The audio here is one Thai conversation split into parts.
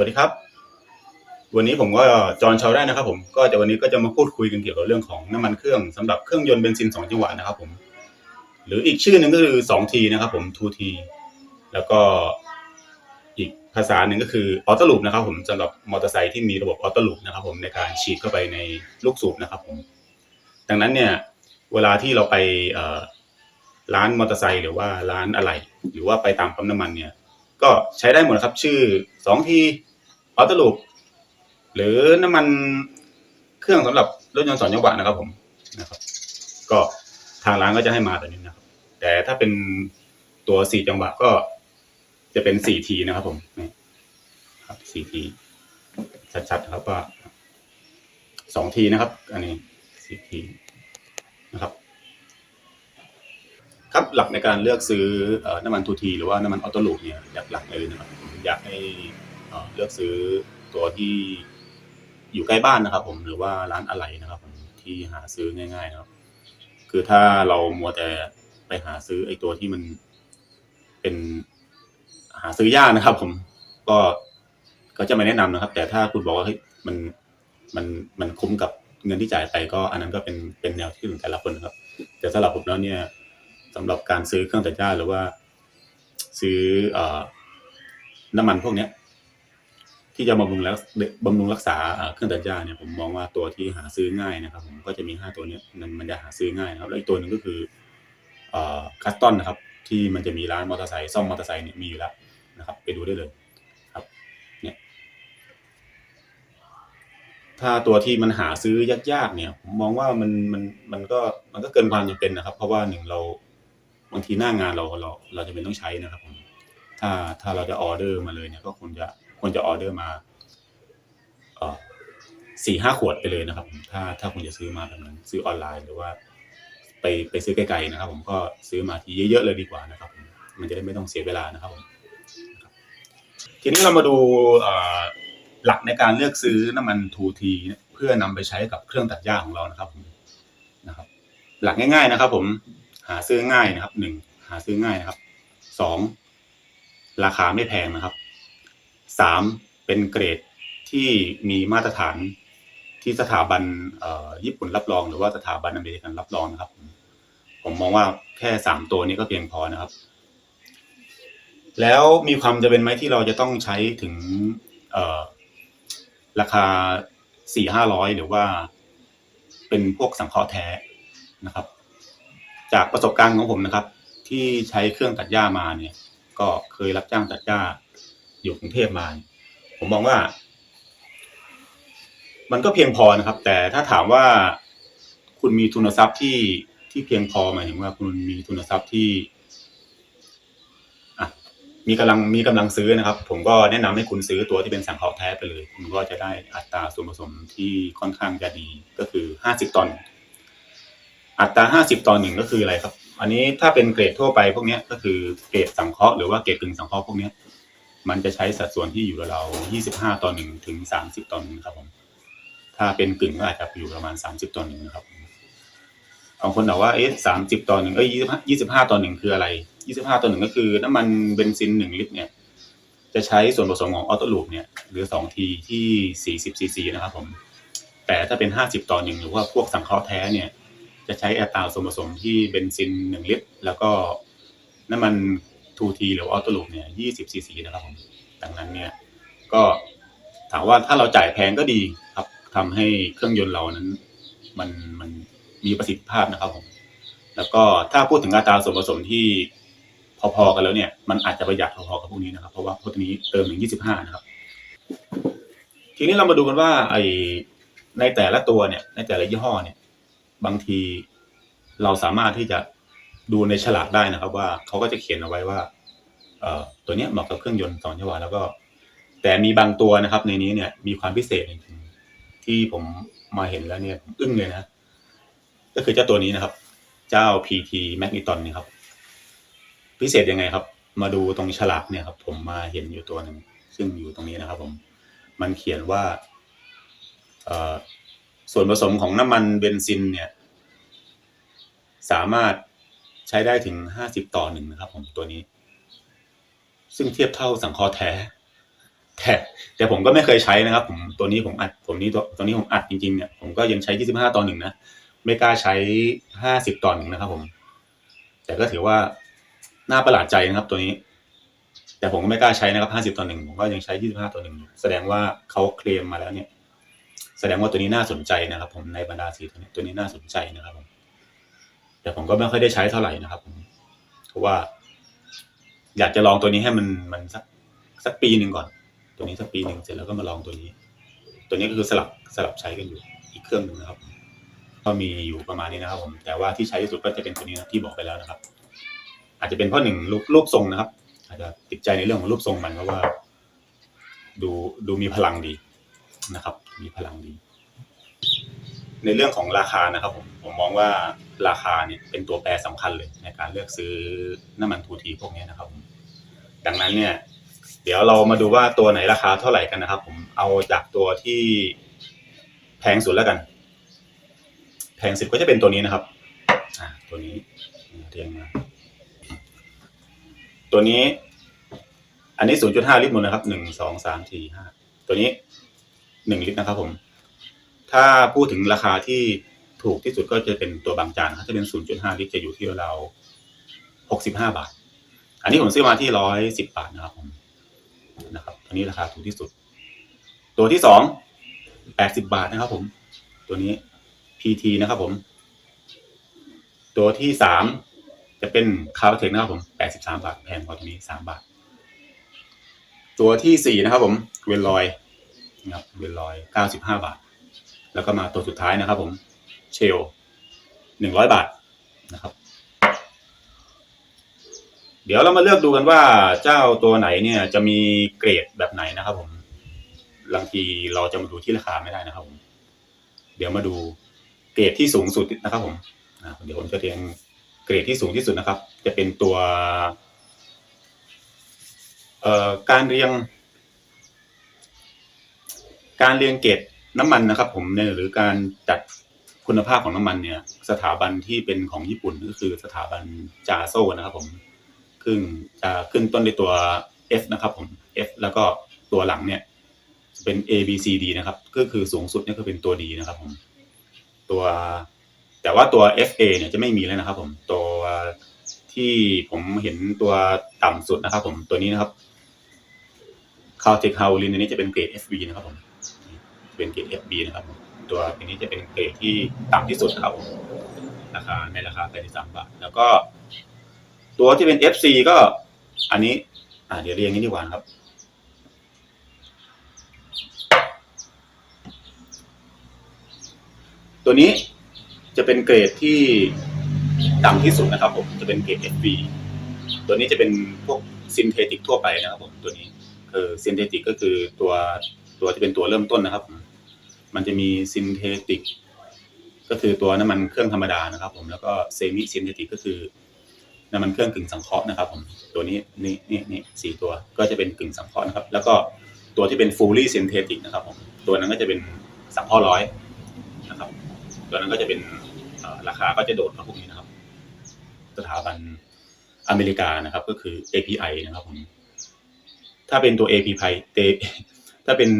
สวัสดีครับ วันนี้ผมก็จอห์นชาวได้นะครับ ผมก็จะวันนี้ก็จะมาพูดคุยกันเกี่ยวกับเรื่องของน้ำมันเครื่องสำหรับเครื่องยนต์เบนซินสองจังหวะนะครับ ผม หรืออีกชื่อหนึ่งก็คือ 2T นะครับ ผม 2T แล้วก็อีกภาษาหนึ่งก็คือออโต้ลูปนะครับ ผมสำหรับมอเตอร์ไซค์ที่มีระบบออโต้ลูปนะครับ ผมในการฉีดเข้าไปในลูกสูบนะครับ ผม ดังนั้นเนี่ย เวลาที่เราไปร้านมอเตอร์ไซค์หรือว่าร้านอะไหล่หรือว่าไปตามปั๊มน้ำมันเนี่ยก็ใช้ได้หมดครับ ชื่อสองที ออโต้ลูปหรือน้ำมันเครื่องสำหรับรถยนต์สองจังหวะนะครับผมนะครับ ก็ทางร้านก็จะให้มาตัวนี้นะครับ แต่ถ้าเป็นตัวสี่จังหวะก็จะเป็นสี่ทีนะครับ ผมนี่ครับสี่ทีชัดๆครับว่าสองทีนะครับ อันนี้สี่ทีนะครับ ครับหลักในการเลือกซื้อน้ำมันทูทีหรือว่าน้ำมันออโต้ลูปเนี่ยหลักๆเลยนะครับอยากให้ เลือกซื้อตัวที่อยู่ใกล้บ้านนะครับ ผมหรือว่าร้านอะไหล่นะครับผมที่หาซื้อง่ายๆนะครับ คือถ้าเรามัวแต่ไปหาซื้อไอ้ตัวที่มันเป็นหาซื้อยากนะครับ ผมก็ก็จะไม่แนะนำนะครับ แต่ถ้าคุณบอกว่าเฮ้ยมันมันมันคุ้มกับเงินที่จ่ายไปก็อันนั้นก็เป็นเป็นแนวที่ของแต่ละคนนะครับ แต่สำหรับผมแล้วเนี่ยสำหรับการซื้อเครื่องตัดหญ้าหรือว่า ซื้อเอ่อน้ำมันพวกเนี้ย ที่จะบำรุงแล้วบำรุงรักษาเครื่องตัดหญ้าเนี่ยผมมองว่าตัวที่หาซื้อง่ายนะครับ ผมก็จะมีห้าตัวเนี้ยมันมันจะหาซื้อง่ายนะครับแล้วอีกตัวหนึ่งก็คือเอ่อคัสตอนนะครับ ที่มันจะมีร้านมอเตอร์ไซค์ซ่อมมอเตอร์ไซค์เนี่ยมีอยู่แล้วนะครับ ไปดูได้เลยครับเนี่ยถ้าตัวที่มันหาซื้อยากๆเนี่ย ผมมองว่ามันมันมันก็มันก็เกินความจำเป็นนะครับ เพราะว่าหนึ่งเราบางทีหน้างานเราเราเราจะเป็นต้องใช้นะครับผมถ้าถ้าเราจะออเดอร์มาเลยเนี่ยก็ควรจะ ควรจะออเดอร์มาสี่ห้าขวดไปเลยนะครับ ถ้าถ้าคุณจะซื้อมาแบบนั้นซื้อออนไลน์หรือว่า ไปไปซื้อไกลๆนะครับ ผมก็ซื้อมาทีเยอะๆเลยดีกว่านะครับมันจะได้ไม่ต้องเสียเวลานะครับผมทีนี้เรามาดูหลักในการเลือกซื้อน้ำมัน 2T เพื่อนำไปใช้กับเครื่องตัดหญ้าของเรานะครับผมนะครับ หลักง่าย ๆนะครับ ผมหาซื้อง่ายนะครับหนึ่งหาซื้อง่ายนะครับสองราคาไม่แพงนะครับ สามเป็นเกรดที่มีมาตรฐานที่สถาบันญี่ปุ่นรับรอง หรือว่าสถาบันอเมริกันรับรองนะครับ ผมผมมองว่าแค่สามตัวนี้ก็เพียงพอนะครับ แล้วมีความจะเป็นไหมที่เราจะต้องใช้ถึงราคาสี่ห้าร้อยหรือว่าเป็นพวกสังเคราะห์แท้นะครับ จากประสบการณ์ของผมนะครับ ที่ใช้เครื่องตัดหญ้ามาเนี่ย ก็เคยรับจ้างตัดหญ้า อยู่กรุงเทพมา ผมมองว่า มันก็เพียงพอนะครับ แต่ถ้าถามว่าคุณมีทุนทรัพย์ที่ที่เพียงพอหมายถึงว่าคุณมีทุนทรัพย์ที่มีกำลังมีกำลังซื้อนะครับ ผมก็แนะนำให้คุณซื้อตัวที่เป็นสังเคราะห์แท้ไปเลย คุณก็จะได้อัตราส่วนผสมที่ค่อนข้างจะดีก็คือห้าสิบตอนอัตราห้าสิบต่อหนึ่งก็คืออะไรครับ อันนี้ถ้าเป็นเกรดทั่วไปพวกนี้ก็คือเกรดสังเคราะห์หรือว่าเกรดกึ่งสังเคราะห์พวกนี้ มันจะใช้สัดส่วนที่อยู่เราวๆยี่สิบห้าต่อหนึ่งถึงสามสิบต่อหนึ่งครับผม ถ้าเป็นกึ่งก็อาจจะอยู่ประมาณสามสิบต่อหนึ่งนะครับบางคนบอกว่าเอ๊ะสามสิบต่อหนึ่งเอ้ยยี่สิบห้าต่อหนึ่งคืออะไรยี่สิบห้าต่อหนึ่งก็คือน้ำมันเบนซินหนึ่งลิตรเนี่ย จะใช้ส่วนผสมของออโต้ลูปเนี่ยหรือสองทีที่สี่สิบซีซีนะครับผม แต่ถ้าเป็นห้าสิบต่อหนึ่งหรือว่าพวกสังเคราะห์แท้เนี่ย จะใช้อัตราส่วนผสมที่เบนซินหนึ่งลิตร แล้วก็น้ำมัน 2T หรือออโต้ลูปเนี่ยยี่สิบซีซีนะครับผมดังนั้นเนี่ยก็ถามว่าถ้าเราจ่ายแพงก็ดีครับทำให้เครื่องยนต์เรานั้นมันมันมีประสิทธิภาพนะครับผมแล้วก็ถ้าพูดถึงอัตราส่วนผสมที่พอๆกันแล้วเนี่ยมันอาจจะประหยัดพอๆกับพวกนี้นะครับ เพราะว่าพวกนี้เติมถึงยี่สิบห้านะครับ ทีนี้เรามาดูกันว่าไอในแต่ละตัวเนี่ยในแต่ละยี่ห้อเนี่ย บางทีเราสามารถที่จะ ดูในฉลากได้นะครับ ว่าเขาก็จะเขียนเอาไว้ว่าเอ่อตัวเนี้ยเหมาะกับเครื่องยนต์สองจังหวะแล้วก็ แต่มีบางตัวนะครับ ในนี้เนี่ยมีความพิเศษจริงๆที่ผมมาเห็นแล้วเนี่ยผมอึ้งเลยนะ ก็คือเจ้าตัวนี้นะครับ เจ้า PT Magneton นี่ครับ พิเศษยังไงครับ มาดูตรงฉลากเนี่ยครับ ผมมาเห็นอยู่ตัวหนึ่งซึ่งอยู่ตรงนี้นะครับ ผม มันเขียนว่าส่วนผสมของน้ำมันเบนซินเนี่ย สามารถ ใช้ได้ถึงห้าสิบต่อหนึ่งนะครับ ผมตัวนี้ ซึ่งเทียบเท่าสังคราะห์แท้แต่แต่ผมก็ไม่เคยใช้นะครับ ผมตัวนี้ผมอัดผมนี้ตัวตัวนี้ผมอัดจริงๆเนี่ยผมก็ยังใช้ 25 ต่อหนึ่งนะไม่กล้าใช้ 50 ต่อหนึ่งนะครับผม แต่ก็ถือว่าน่าประหลาดใจนะครับตัวนี้ แต่ผมก็ไม่กล้าใช้นะครับ 50 ต่อหนึ่งผมก็ยังใช้ 25 ต่อหนึ่งแสดงว่าเขาเคลมมาแล้วเนี่ย แสดงว่าตัวนี้น่าสนใจนะครับ ผมในบรรดาสีตัวนี้ตัวนี้น่าสนใจนะครับผม แต่ผมก็ไม่ค่อยได้ใช้เท่าไหร่นะครับผมเพราะว่า อยากจะลองตัวนี้ให้มันมันสักสักปีหนึ่งก่อน ตัวนี้สักปีหนึ่งเสร็จแล้วก็มาลองตัวนี้ ตัวนี้ก็คือสลับสลับใช้กันอยู่อีกเครื่องหนึ่งนะครับ ก็มีอยู่ประมาณนี้นะครับ ผม แต่ว่าที่ใช้ที่สุดก็จะเป็นตัวนี้นะที่บอกไปแล้วนะครับ อาจจะเป็นเพราะหนึ่งรูปรูปทรงนะครับ อาจจะติดใจในเรื่องของรูปทรงมันเพราะว่า ดูดูมีพลังดีนะครับ มีพลังดี ในเรื่องของราคานะครับผม ผมมองว่าราคาเนี่ยเป็นตัวแปรสำคัญเลยในการเลือกซื้อน้ำมันทูทีพวกนี้นะครับผมดังนั้นเนี่ย เดี๋ยวเรามาดูว่าตัวไหนราคาเท่าไหร่กันนะครับ ผมเอาจากตัวที่แพงสุดแล้วกัน แพงสุดก็จะเป็นตัวนี้นะครับตัวนี้เรียงมาตัวนี้ อันนี้ 0.5 ลิตรมนะครับหนึ่งสองสามสี่ห้าตัวนี้หนึ่งลิตรนะครับผม ถ้าพูดถึงราคาที่ ถูกที่สุดก็จะเป็นตัวบางจานนะครับถ้าเป็น 0.5 ลิตรจะอยู่ที่เราว65บห้าบาท อันนี้ผมซื้อมาที่110บบาทนะครับผมนะครับตัวนี้ราคาถูกที่สุด ตัวที่สอง80บาทนะครับผม ตัวนี้ PT นะครับผม ตัวที่สามจะเป็นคาร์เทคนะครับผม83บสาบาทแพงกว่าตัวนี้3บาท ตัวที่สี่นะครับผมเวนลอยนะครับเวนลอย95บาท แล้วก็มาตัวสุดท้ายนะครับผม เชล100บาทนะครับ เดี๋ยวเรามาเลือกดูกันว่าเจ้าตัวไหนเนี่ยจะมีเกรดแบบไหนนะครับผมบางทีเราจะมาดูที่ราคาไม่ได้นะครับผมเดี๋ยวมาดูเกรดที่สูงสุดนะครับผมเดี๋ยวผมจะเรียงเกรดที่สูงที่สุดนะครับ จะเป็นตัวเอ่อการเรียง การเรียงเกรดน้ำมันนะครับ ผมเนี่ยหรือการจัด คุณภาพของน้ำมันเนี่ย สถาบันที่เป็นของญี่ปุ่นก็คือสถาบันจาโซนะครับผมขึ้นจะขึ้นต้นด้วยตัว F นะครับผม F แล้วก็ตัวหลังเนี่ยจะเป็น A B C D นะครับ ก็คือสูงสุดเนี่ยก็เป็นตัว D นะครับผมตัวแต่ว่าตัว FA เนี่ยจะไม่มีแล้วนะครับ ผมตัวที่ผมเห็นตัวต่ำสุดนะครับ ผมตัวนี้นะครับคาวเทคฮาวลินอันนี้จะเป็นเกรด FB นะครับผมเป็นเกรด FB นะครับผม ตัวอันนี้จะเป็นเกรดที่ต่ำที่สุดครับราคาในราคา83บาท แล้วก็ ตัวที่เป็น FC ก็ อันนี้ อ่า เดี๋ยวเรียงนี้ดีกว่านครับ ตัวนี้จะเป็นเกรดที่ต่ำที่สุดนะครับ ผมจะเป็นเกรด FB ตัวนี้จะเป็นพวกซินเทติกทั่วไปนะครับผมตัวนี้เออซินเทติกก็คือตัวตัวที่เป็นตัวเริ่มต้นนะครับผม มันจะมีซินเทติกก็คือตัวน้ำมันเครื่องธรรมดานะครับ ผมแล้วก็เซมิซินเทติกก็คือน้ำมันเครื่องกึ่งสังเคราะห์นะครับ ผมตัวนี้นี่นี่นี่สี่ตัวก็จะเป็นกึ่งสังเคราะห์นะครับ แล้วก็ตัวที่เป็น fully synthetic นะครับ ผมตัวนั้นก็จะเป็นสังเคราะห์ร้อยนะครับ ตัวนั้นก็จะเป็นราคาก็จะโดดมาพวกนี้นะครับ สถาบันอเมริกานะครับ ก็คือ API นะครับผมถ้าเป็นตัว API เต ถ้าเป็น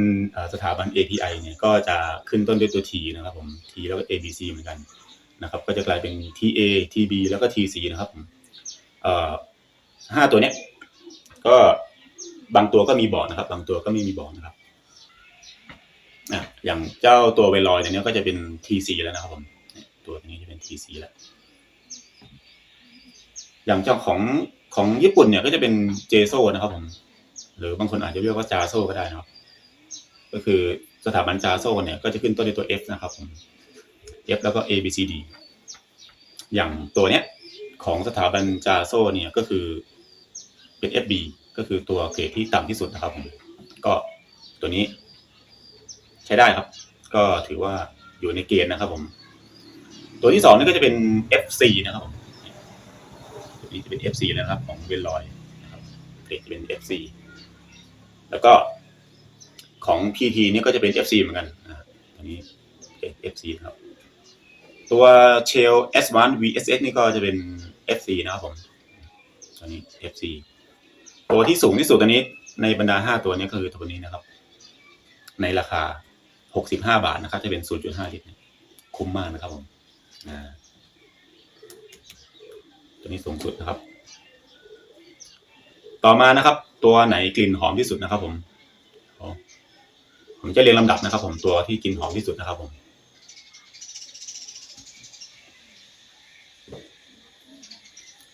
สถาบัน API เนี่ยก็จะขึ้นต้นด้วยตัว T นะครับผม T แล้วก็ ABC เหมือนกันนะครับ ก็จะกลายเป็น TA TB แล้วก็ TC นะครับผมห้าตัวเนี้ยก็บางตัวก็มีบอร์ดนะครับ บางตัวก็ไม่มีบอร์ดนะครับอะอย่างเจ้าตัวเวลอยเนี่ยก็จะเป็น TC แล้วนะครับผมตัวนี้จะเป็น TC แล้วอย่างเจ้าของของญี่ปุ่นเนี่ยก็จะเป็นเจโซนะครับผมหรือบางคนอาจจะเรียกว่าจาโซก็ได้นะครับ ก็คือสถาบันจาโซเนี่ยก็จะขึ้นต้นด้วยตัว F นะครับผม F แล้วก็ A B C D อย่างตัวเนี้ยของสถาบันจาโซเนี่ยก็คือเป็น FB ก็คือตัวเกรดที่ต่ำที่สุดนะครับผมก็ตัวนี้ ใช้ได้ครับ ก็ถือว่าอยู่ในเกณฑ์นะครับผม ตัวที่สองนี่ก็จะเป็น FC นะครับผมตัวนี้จะเป็น FC นะครับ ของเวนลอยนะครับเกรดจะเป็น FC แล้วก็ ของ PT นี่ก็จะเป็น FC เหมือนกันนะครับตัวนี้ FC นะครับ ตัว Shell S1 VSS นี่ก็จะเป็น FC นะครับผมตัวนี้ FC ตัวที่สูงที่สุดตัวนี้ในบรรดาห้าตัวนี้ก็คือตัวนี้นะครับ ในราคาหกสิบห้าบาทนะครับจะเป็นศูนย์จุดห้าลิตรคุ้มมากนะครับผมตัวนี้สูงสุดนะครับ ต่อมานะครับ ตัวไหนกลิ่นหอมที่สุดนะครับผม ผมจะเรียงลำดับนะครับ ผมตัวที่กลิ่นหอมที่สุดนะครับผม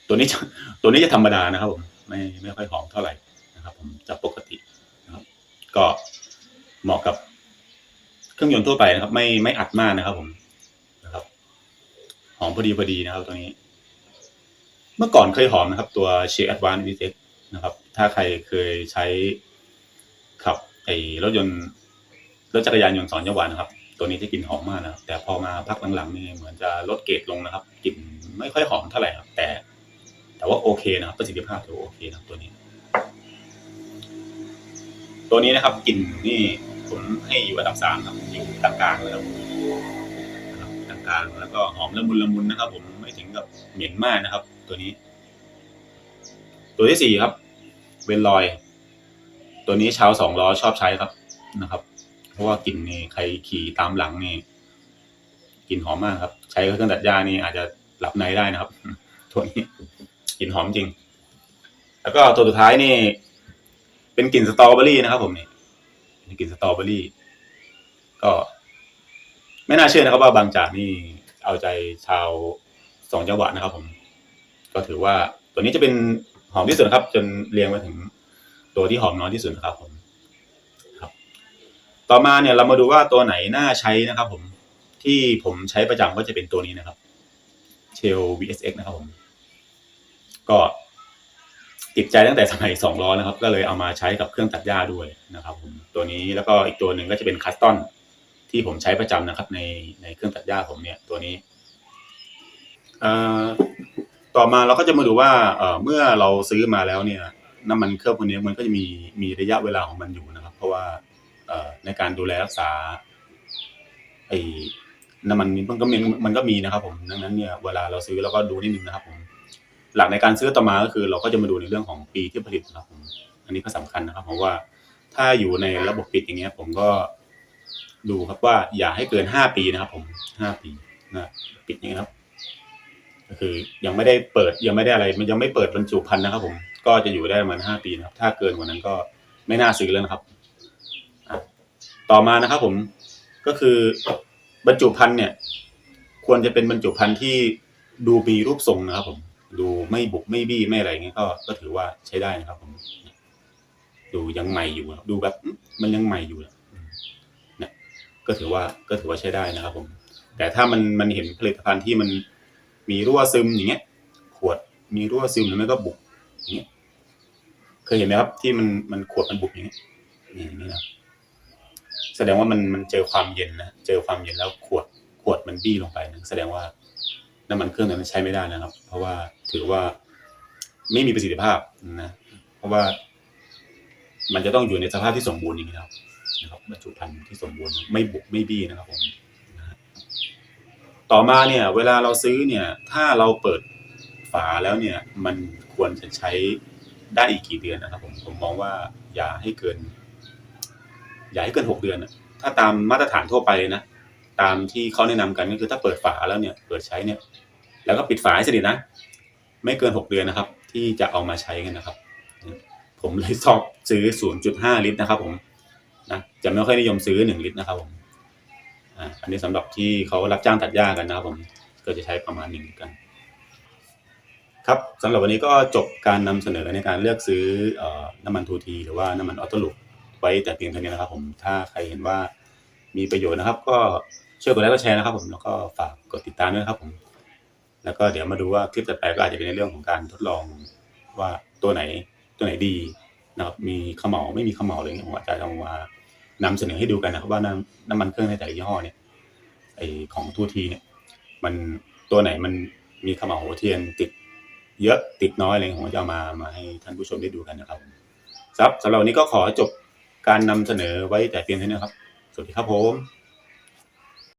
ตัวนี้ตัวนี้จะธรรมดานะครับผมไม่ไม่ค่อยหอมเท่าไหร่นะครับ ผมจะปกตินะครับ ก็เหมาะกับเครื่องยนต์ทั่วไปนะครับ ไม่ไม่อัดมากนะครับ ผมนะครับ หอมพอดีพอดีนะครับ ตัวนี้ เมื่อก่อนเคยหอมนะครับ ตัวเชฟแอดวานซ์วีเซ็นะครับ ถ้าใครเคยใช้ขับไอรถยนต์ รถจักรยานยนต์สองจังหวะนะครับ ตัวนี้จะกลิ่นหอมมากนะครับ แต่พอมาพักหลังๆนี่เหมือนจะลดเกรดลงนะครับกลิ่นไม่ค่อยหอมเท่าไหร่ครับ แต่ แต่ว่าโอเคนะครับประสิทธิภาพถือโอเคนะครับตัวนี้ ตัวนี้นะครับกลิ่นนี่ผมให้อยู่อันดับสามครับอยู่กลางๆเลยครับนะครับกลางๆแล้วก็หอมละมุนละมุนนะครับ ผมไม่ถึงกับเหม็นมากนะครับ ตัวนี้ ตัวที่สี่ครับเวนลอย ตัวนี้ชาวสองล้อชอบใช้ครับนะครับ เพราะว่ากลิ่นนี่ใครขี่ตามหลังนี่กลิ่นหอมมากครับ ใช้เครื่องตัดหญ้านี่อาจจะหลับในได้นะครับตัวนี้กลิ่นหอมจริง แล้วก็ตัวสุดท้ายนี่ เป็นกลิ่นสตรอเบอรี่นะครับ ผมนี่เป็นกลิ่นสตรอเบอรี่ ก็ ไม่น่าเชื่อนะครับ ว่าบางจากนี่เอาใจชาวสองจังหวัดนะครับ ผม ก็ถือว่าตัวนี้จะเป็นหอมที่สุดครับ จนเรียงมาถึงตัวที่หอมน้อยที่สุดนะครับผม ต่อมาเนี่ยเรามาดูว่าตัวไหนน่าใช้นะครับ ผมที่ผมใช้ประจำก็จะเป็นตัวนี้นะครับ Shell VSX นะครับผม ก็ติดใจตั้งแต่สมัยสองล้อนะครับ ก็เลยเอามาใช้กับเครื่องตัดหญ้าด้วยนะครับผมตัวนี้แล้วก็อีกตัวหนึ่งก็จะเป็นคัสตอนที่ผมใช้ประจำนะครับ ในในเครื่องตัดหญ้าผมเนี่ยตัวนี้ต่อมาเราก็จะมาดูว่าเมื่อเราซื้อมาแล้วเนี่ย น้ำมันเครื่องพวกนี้มันก็จะมีมีระยะเวลาของมันอยู่นะครับ เพราะว่า ในการดูแลรักษาไอ้น้ำมันนี้มันก็มีมันก็มีนะครับ ผมดังนั้นเนี่ยเวลาเราซื้อเราก็ดูนิดนึงนะครับ ผม หลักในการซื้อต่อมาก็คือ เราก็จะมาดูในเรื่องของปีที่ผลิตนะครับผมอันนี้ก็สำคัญนะครับ เพราะว่าถ้าอยู่ในระบบปิดอย่างเงี้ย ผมก็ดูครับว่าอย่าให้เกินห้าปีนะครับ ผมห้าปีนะปิดอย่างเงี้ยครับ ก็คือยังไม่ได้เปิดยังไม่ได้อะไร มันยังไม่เปิดบรรจุภัณฑ์นะครับ ผมก็จะอยู่ได้ประมาณห้าปีนะครับ ถ้าเกินกว่านั้นก็ไม่น่าซื้อแล้วนะครับ ต่อมานะครับผมก็คือบรรจุภัณฑ์เนี่ย ควรจะเป็นบรรจุภัณฑ์ที่ดูมีรูปทรงนะครับผมดูไม่บุกไม่บี้ไม่อะไรเงี้ยก็ก็ถือว่าใช้ได้นะครับผมดูยังใหม่อยู่อะดูแบบมันยังใหม่อยู่อะเนี่ยก็ถือว่าก็ถือว่าใช้ได้นะครับผม แต่ถ้ามันมันเห็นผลิตภัณฑ์ที่มันมีรั่วซึมอย่างเงี้ย ขวดมีรั่วซึมหรือไม่ก็บุกอย่างเงี้ยเคยเห็นไหมครับที่มันมันขวดมันบุกอย่างเงี้ยนี่นี่นะ แสดงว่ามันมันเจอความเย็นนะเจอความเย็นแล้วขวดขวดมันบี้ลงไปนะแสดงว่าน้ำมันเครื่องนั้นใช้ไม่ได้นะครับ เพราะว่าถือว่าไม่มีประสิทธิภาพนะเพราะว่า มันจะต้องอยู่ในสภาพที่สมบูรณ์อย่างนี้ครับนะครับบรรจุภัณฑ์ที่สมบูรณ์ไม่บุกไม่บี้นะครับผมนะต่อมาเนี่ย เวลาเราซื้อเนี่ย ถ้าเราเปิดฝาแล้วเนี่ย มันควรจะใช้ได้อีกกี่เดือนนะครับผมผมมองว่าอย่าให้เกิน อย่าให้เกินหกเดือนถ้าตามมาตรฐานทั่วไปเลยนะตามที่เขาแนะนำกันก็คือถ้าเปิดฝาแล้วเนี่ยเปิดใช้เนี่ย แล้วก็ปิดฝาให้สนิทนะไม่เกินหกเดือนนะครับ ที่จะเอามาใช้กันนะครับ ผมเลยชอบซื้อ0.5ลิตรนะครับ ผมนะจะไม่ค่อยนิยมซื้อ1ลิตรนะครับผมอ่าอันนี้สำหรับที่เขารับจ้างตัดหญ้ากันนะครับผมก็จะใช้ประมาณ1ลิตรกัน ครับสำหรับวันนี้ก็จบการนำเสนอในการเลือกซื้ออน้ำมันทูทีหรือว่าน้ำมันออโต้ลูป ไว้แต่เพียงเท่านี้นะครับ ผมถ้าใครเห็นว่ามีประโยชน์นะครับ ก็ช่วยกดไลค์กดแชร์นะครับผมแล้วก็ฝากกดติดตามด้วยนะครับผม แล้วก็เดี๋ยวมาดูว่าคลิปต่อไปก็อาจจะเป็นในเรื่องของการทดลองว่าตัวไหนตัวไหนดีนะครับมีเขมเหลาไม่มีเขมเหลาอะไรเงี้ยผมอาจจะเอามานำเสนอให้ดูกันนะครับ ว่าน้ำน้ำมันเครื่องในแต่ละยี่ห้อเนี่ยไอของทูทีเนี่ย มันตัวไหนมันมีเขมเหลาเทียนติดเยอะติดน้อยอะไรเงี้ยผมจะเอามามาให้ท่านผู้ชมได้ดูกันนะครับครับสำหรับวันนี้ก็ขอจบ การนำเสนอไว้แต่เพียงเท่านี้ครับ สวัสดีครับผม